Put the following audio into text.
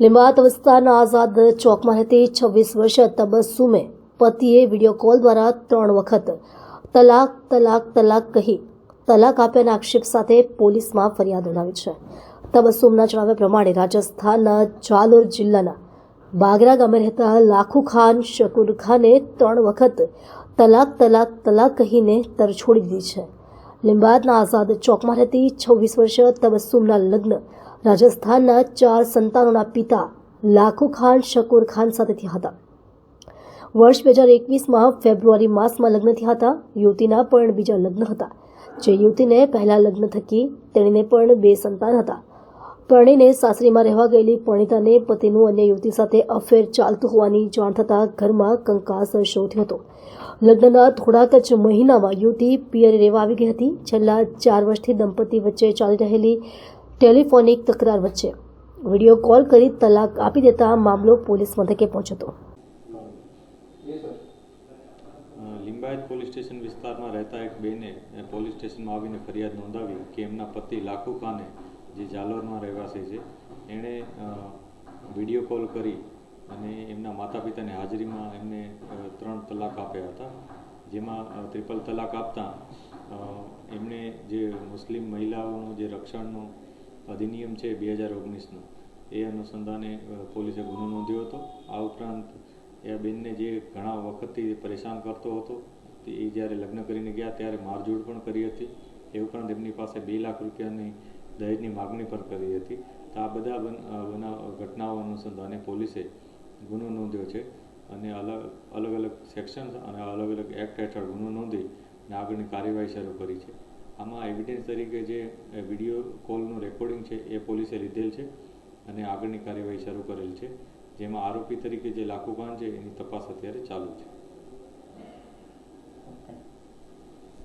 લીંબાત વિસ્તારના આઝાદ ચોકમાં રહેતી છવ્વીસ વર્ષીય તબસ્સુમે પતિએ વીડિયો કોલ દ્વારા ત્રણ વખત તલાક તલાક તલાક કહી તલાક આપ્યાના આક્ષેપ સાથે પોલીસમાં ફરિયાદ નોંધાવી છે. તબસ્સુમના જણાવ્યા પ્રમાણે રાજસ્થાનના જાલોર જિલ્લાના બાગરા ગામે રહેતા લાખુ ખાન શકુર ખાને ત્રણ વખત તલાક તલાક તલાક કહીને તરછોડી દીધી છે. લીંબાદના આઝાદ ચોકમાં રહેતી છવ્વીસ વર્ષીય તબસ્સુમના લગ્ન રાજસ્થાનના ચાર સંતાનોના પિતા લાખો ખાન, શકુર ખાન સાથે થયા હતા. વર્ષ બે હજાર એકવીસમાં ફેબ્રુઆરી માસમાં લગ્ન થયા હતા. યુવતીના પણ બીજા લગ્ન હતા. જે યુવતીને પહેલા લગ્ન થકી તેણીને પણ બે સંતાન હતા. પરણીને સાસરીમાં રહેવા ગયેલી પરણિતાને પતિનું અન્ય યુવતી સાથે અફેર ચાલતું હોવાની જાણ થતાં ઘરમાં કંકાસ શરૂ થયો હતો. લગ્નના થોડાક જ મહિનામાં યુવતી પિયરે રહેવા આવી ગઈ હતી. છેલ્લા ચાર વર્ષથી દંપતી વચ્ચે ચાલી રહેલી ટેલિફોનિક તકરાર વચ્ચે વીડિયો કોલ કરી તલાક આપી દેતા મામલો પોલીસ મથકે પહોંચ્યો લિંબાયત પોલીસ સ્ટેશન વિસ્તારમાં રહેતા એક બેને પોલીસ સ્ટેશનમાં આવીને ફરિયાદ નોંધાવી કે એમના પતિ લાખુ ખાને જે જાલોરમાં રહેવાસી છે, એણે વીડિયો કોલ કરી અને એમના માતા પિતાની હાજરીમાં એમને ત્રણ તલાક આપ્યા હતા, જેમાં ત્રિપલ તલાક આપતા એમને જે મુસ્લિમ મહિલાઓનું જે રક્ષણનું અધિનિયમ છે બે હજાર ઓગણીસનો. એ અનુસંધાને પોલીસે ગુનો નોંધ્યો હતો. આ ઉપરાંત એ બેનને જે ઘણા વખતથી પરેશાન કરતો હતો એ જ્યારે લગ્ન કરીને ગયા ત્યારે મારઝૂડ પણ કરી હતી. એ ઉપરાંત એમની પાસે બે લાખ રૂપિયાની દહેજની માગણી પણ કરી હતી. તો આ બધા બનાવ ઘટનાઓ અનુસંધાને પોલીસે ગુનો નોંધ્યો છે અને અલગ અલગ અલગ સેક્શન અને અલગ અલગ એક્ટ હેઠળ ગુનો નોંધી અને આગળની કાર્યવાહી શરૂ કરી છે. આમાં એવિડન્સ તરીકે જે વીડિયો કોલનું રેકોર્ડિંગ છે, એ પોલીસે લીધેલ છે અને આગળની કાર્યવાહી શરૂ કરેલ છે. જેમાં આરોપી તરીકે જે લાખુખાન છે, એની તપાસ અત્યારે ચાલુ છે.